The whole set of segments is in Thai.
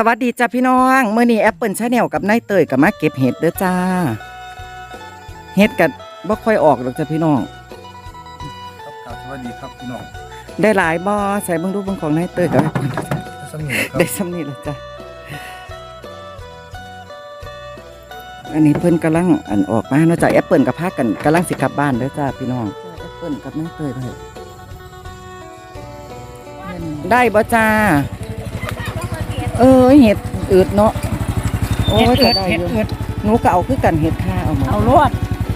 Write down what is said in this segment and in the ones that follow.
สวัสดีจ้าพี่น้องเมื่อนี้แอปเปิลชาแนลกับนายเตยกับมาเก็บเห็ดเด้อจ้า เห็ดกับบ่ค่อยออกหรอกจ้าพี่น้อง ครับครับสวัสดีครับพี่น้องได้หลายบ่ใส่เบิ่งดูเบิ่งของนายเตยกับแอปเปิลสมุนครับได้สำนีแล้วจ้ะอันนี้เพิ่นกำลังอันออกมาเนาะจ้ะแอปเปิลกับพากันกำลังสิกลับบ้านเด้อจ้าพี่น้องแอปเปิลกับนายเตยเลยได้บ่จ้า เออเห็ดอืดเนาะโอ้ยก็ได้อยู่หนูก็เอาคือกันเห็ดค่าเอามาเอาลวด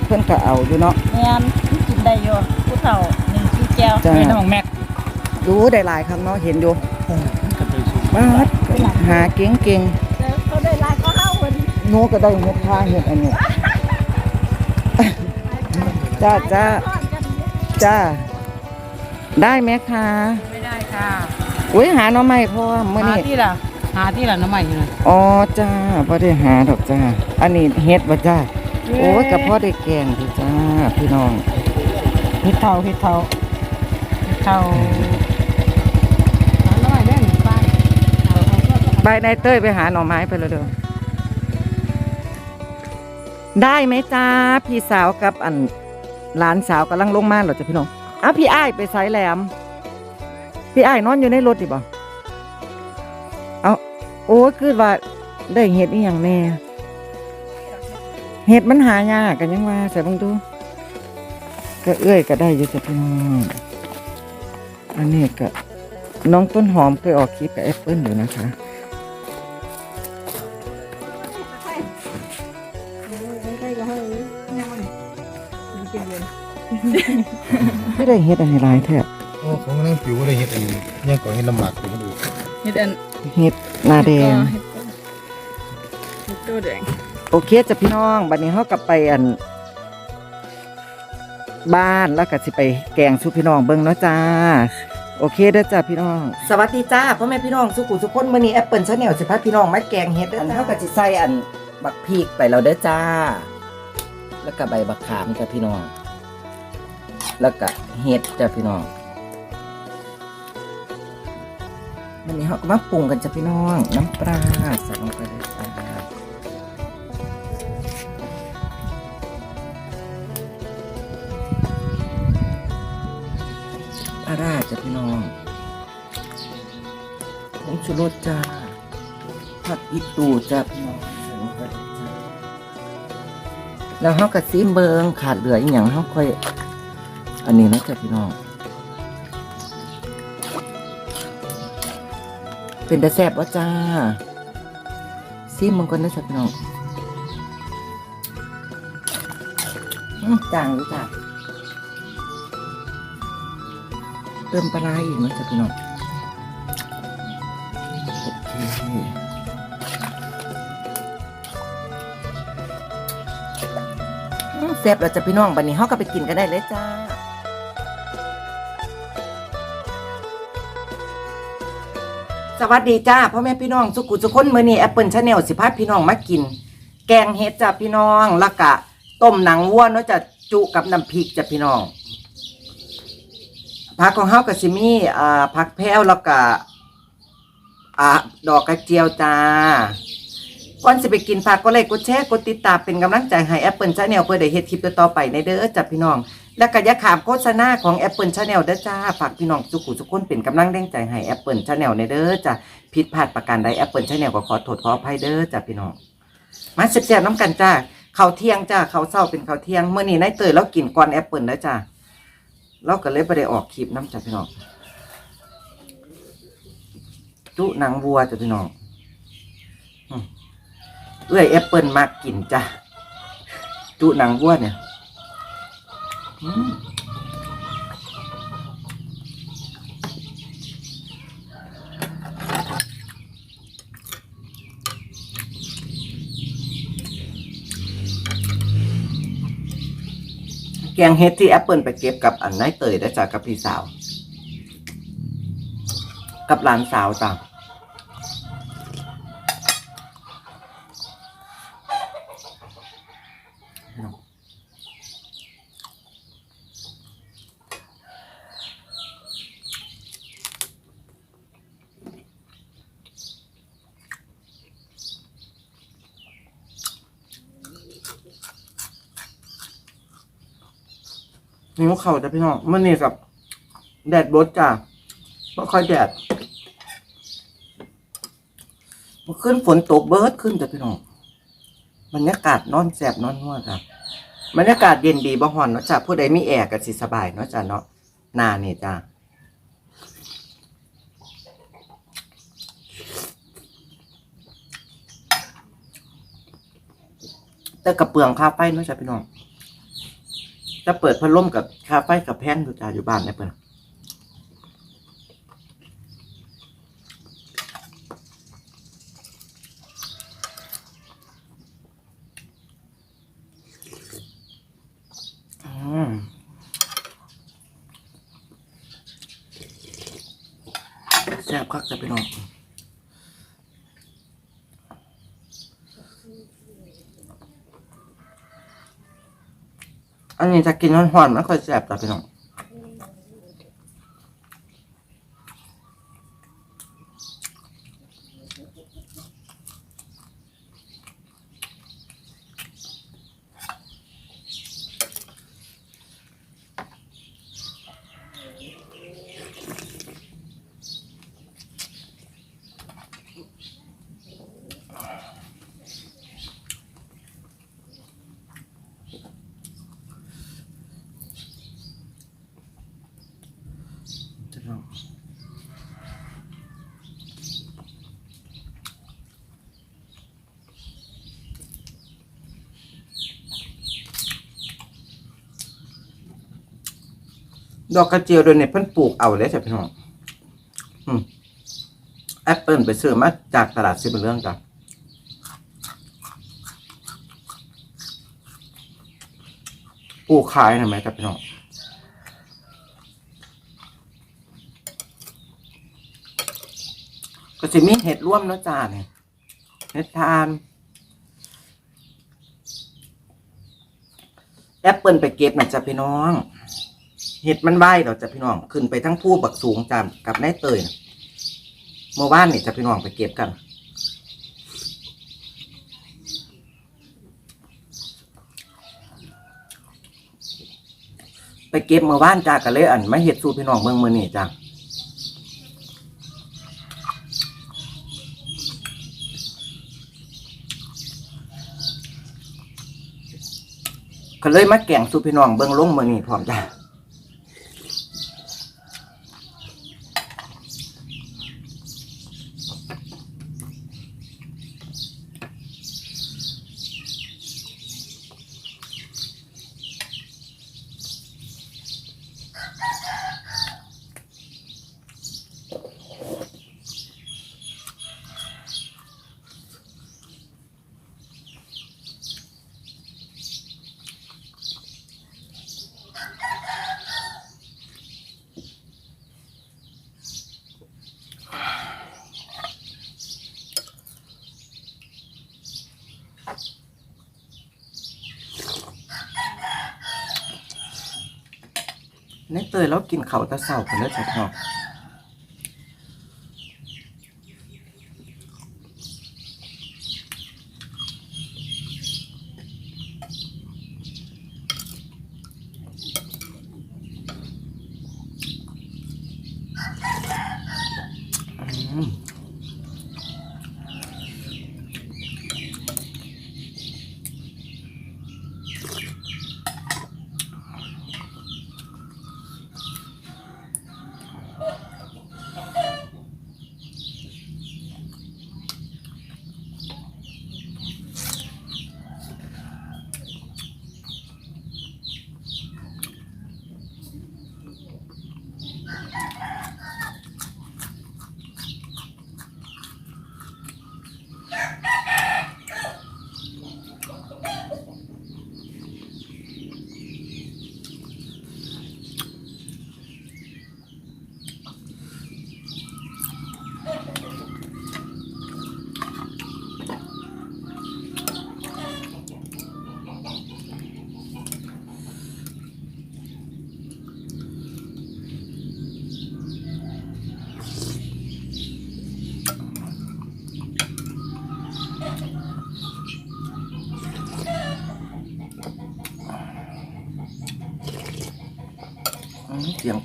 เพิ่นก็เอาอยู่เนาะแมนกินได้อยู่ผู้เฒ่าหนึ่งขี้แก้วจ้ะไม่ต้องแม็กดูได้หลายครั้งเนาะเห็นอยู่กับไปสูงบาดหาเก่งเก่งเขาได้ลายก็เข้าคนๆหนูก็ได้เห็ดค่าเห็ดอันนี้จ้าจ้าทอดกันเนี่ยจ้าได้ไหมคะไม่ได้ค่ะอุ้ยหาหน่อไม้พ่อเมื่อหานี้ที่ละ หาที่ละน้ำใหม่อยู่นะอ๋อจ้าพ่ได้หาดอกจ้า อันนี้เฮ็ดบ่จ้า โอ้ยกับพ่อได้แกงดีจ้า พี่น้องเห็ดเฒ่าเห็ดเฒ่าเห็ดเฒ่าหาน้ำใหม่ได้หนึ่งป้ายเอาเอาเอาเอาไปนายเต้ยไปหาหน่อไม้ไปเลยเด้อได้ไหมจ้า พี่สาวกับอันหลานสาวกำลังลงมาเหรอจ้ะพี่น้องอ้าวพี่อ้ายไปไสแหลม พี่อ้ายนอนอยู่ในรถดิบ่เอาโอ้ยคือว่าได้เห็ดอีหยังแน่เห็ดมันหายากกันยังว่าใส่เบังดูก็เอื้อยก็ได้อยู่จ้ะพี่น้องอันนี้ก็น้องต้นหอมเคยออกคลิปกับแอปเปิลอยู่นะคะไม่ได้เฮ็ดอันนี้หลายแทบโอ้ของนั่งผิวอะไรเห็ดอันนี้ยังก่อนเห็ดลำบากผมดู เห็ดอันเฮ็ดหนาแดงเห็ดเห็ดตัวแดงโอเคจ้ะพี่น้องบัดนี้เฮากลับไปอัน บ้านแล้วก็สิไปแกงสู่พี่น้องเบิ่งเนาะจ้า โอเคเด้อจ้าพี่น้อง สวัสดีจ้าพ่อแม่พี่น้องสุขุสุขคนมื้อนี้แอปเปิลชาแนลสิพาพี่น้องมาแกงเฮ็ดเด้อจ้าเฮาก็สิใส่อันบักพริกไปแล้วเด้อจ้า แล้วก็ใบบักขามจ้ะพี่น้อง แล้วก็เห็ดจ้ะพี่น้อง วันนี้เฮาก็มาปรุงกันจ้ะพี่น้อง น้ำปลาใส่ลงไปเลยจ้าปลาราจ้ะพี่น้องผงชูรสจ้าผัดอีตูจ้ะพี่น้องแล้วเฮากระซีมเบิงขาดเหลืออีกอย่างเฮาค่อย อันนี้นะจ้ะพี่น้อง เป็นตะแซบวะจ้าซีมมันก่อนะจ้ะพี่น้องจางจ้ะเติมปลาอีกนะจ๊ะพี่น้องโอเคแซ่บแล้วจ้ะพี่น้องบัดนี้เฮาก็ไปกินกันได้เลยจ้า สวัสดีจ้าพ่อแม่พี่น้องสุกุสุคนมื้อนี้แอปเปิลชาแนลสิพาพี่น้องมากิน แกงเห็ดจ้ะพี่น้องแล้วก็ต้มหนังวัวเนาะจะจุกับน้ำพริกจ้ะพี่น้องผักของเฮาก็สิมี่อ่าผักแพรวแล้วก็อ่าดอกกระเจียวจ้าก่อนสิไปกินผักก็ไลค์กดแชร์กดติดตามเป็นกำลังใจให้ Apple Channel เพื่อได้เฮ็ดคลิปต่อไปในเด้อจ้ะพี่น้อง แล้วก็อย่าขามโฆษณาของ Apple Channel เด้อจ้า ฝากพี่น้องทุกผู้ทุกคนเป็นกำลังแรงใจให้ Apple Channel ในเด้อจ้ะผิดพลาดประการใด Apple Channel ก็ขอโทษขออภัยเด้อจ้ะพี่น้อง มาแซ่บๆน้ำกันจ้าเขาเที่ยงจ้าเขาวเช้าเป็นเขาเที่ยงเมื้อนี้นายเตยเรากินก่อน Apple เด้อจ้าเราก็เลยไม่ได้ออกคลิปน้ำจ้ะพี่น้องจุหนังวัวจ้ะพี่น้องเอื้อยแอปเปิลมากกินจ้ะจุหนังวัวเนี่ย แกงเฮ็ดที่แอปเปิลไปเก็บกับอันนายเตยได้จากกับพี่สาว กับหลานสาวจ้ะ นิ้วเข่าจ้ะพี่น้องมื่อนี้กับแดดบดจ้ะไม่ค่อยแดดมื่อขึ้นฝนตกเบิร์ดขึ้นจ้ะพี่น้องบรรยากาศนอนแสบนอนนัวจ้ะบรรยากาศเย็นดีบ่ฮ้อนเนาะจ้ะผู้ใดมีแอร์ก็สิสบายเนาะจ้ะเนาะหนานี่จ้ะแต่กระเปืองค่าไฟเนาะจ้ะพี่น้อง จะเปิดพัดลมกับคาไฟกับแพงอยู่จ้าอยู่บ้านเนี่ยเปิดอืมแซ่บคักจะไปนอง อันนี้จะกินร้อนๆมันค่อยแสบจ้ะพี่น้อง จะลอง ดอกกระเจียวโดยเนี่ยเพิ่นปลูกเอาเลยจ้ะพี่น้องอืมแอปเปิลไปซื้อมาจากตลาดซิบเรื่องจ้ะปลูกขายนะไหมจ้ะพี่น้องก็จะมีเห็ดร่วมเนาะจ้าเนี่ยเห็ดทานแอปเปิลไปเก็บหน่อยจ้ะพี่น้อง เห็ดมันใบดอกจ้ะพี่น้องขึ้นไปทั้งผู้บักสูงจ้ากับนายเตยนะเมื่อวานนี่จะพี่น้องไปเก็บกัน ไปเก็บเมื่อวานจ้ากันเลยอันมาเห็ดสูพี่น้องเมืองมือนี่จ้าก็เลยมาแก่งสูพี่น้องเบิ่งลงมื้อนี้พร้อมจ้ะ ในเตยแล้วกินเขาตะเช้ากันเด้อจ้ะพี่น้ออืม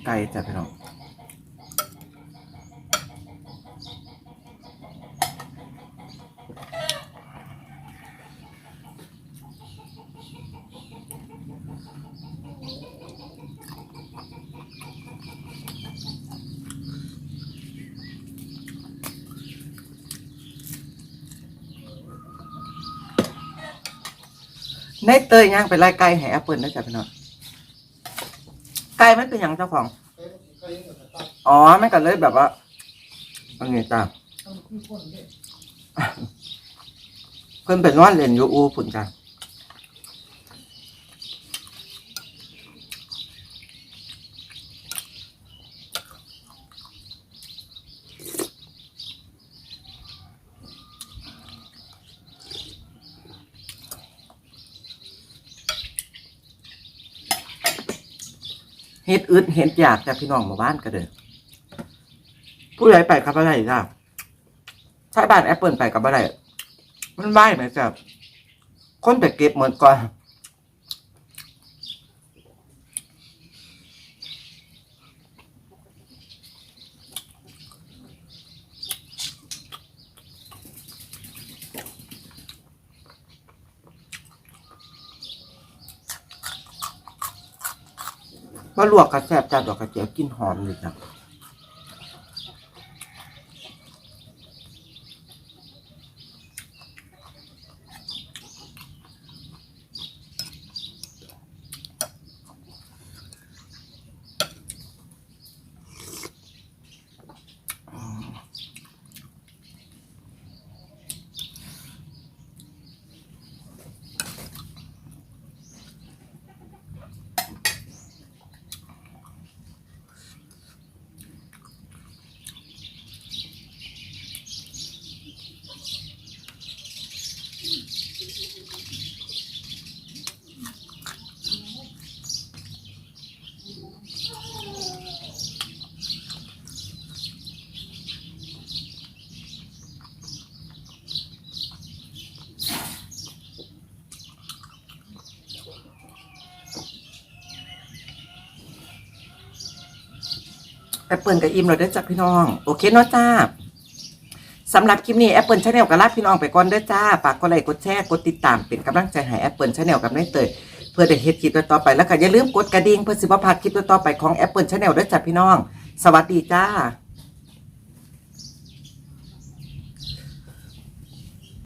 ไก่จ้ะพี่น้องในเตยย่างไปไล่ไก่ให้แอปเปิลนะจ๊ะพี่น้อง ไก่มันเป็นอย่างเจ้าของ อ๋อมันก็เลยแบบว่าอันนี้จ้าเพิ่นเป็นนอนเล่นอยู่อูผุนจ้า เฮ็ดอึดเฮ็ดอยากจากพี่น้องหมู่บ้านก็เด้อผู้ใหญ่ไปกับอะไรจ้ะใช้บ้านแอปเปิลไปกับอะไรมันไหวไหมจ้ะคนไปเก็บเหมือนก่อน มาลวกกระแซบจ้าดอกกระเจียวกินหอมเลยจ้ะ แอปเปิลกับอิมเราได้อจ้ะพี่น้อง โอเคเนาะจ้าสำหรับคลิปนี้แอปเปิลชาแนลกับลาพี่น้องไปก่อนเด้อจ้าฝากกดไลค์กดแชร์กดติดตามเป็นกำลังใจให้แอปเปิลชาแนลกับน้ายเตยเพื่อได้เฮ็ดคลิปต่อไปแล้วก็อย่าลืมกดกระดิ่งเพื่อสิบพลาดคลิปต่อไปของแอปเปิลชาแนลเด้อจ้าพี่น้อง สวัสดีจ้า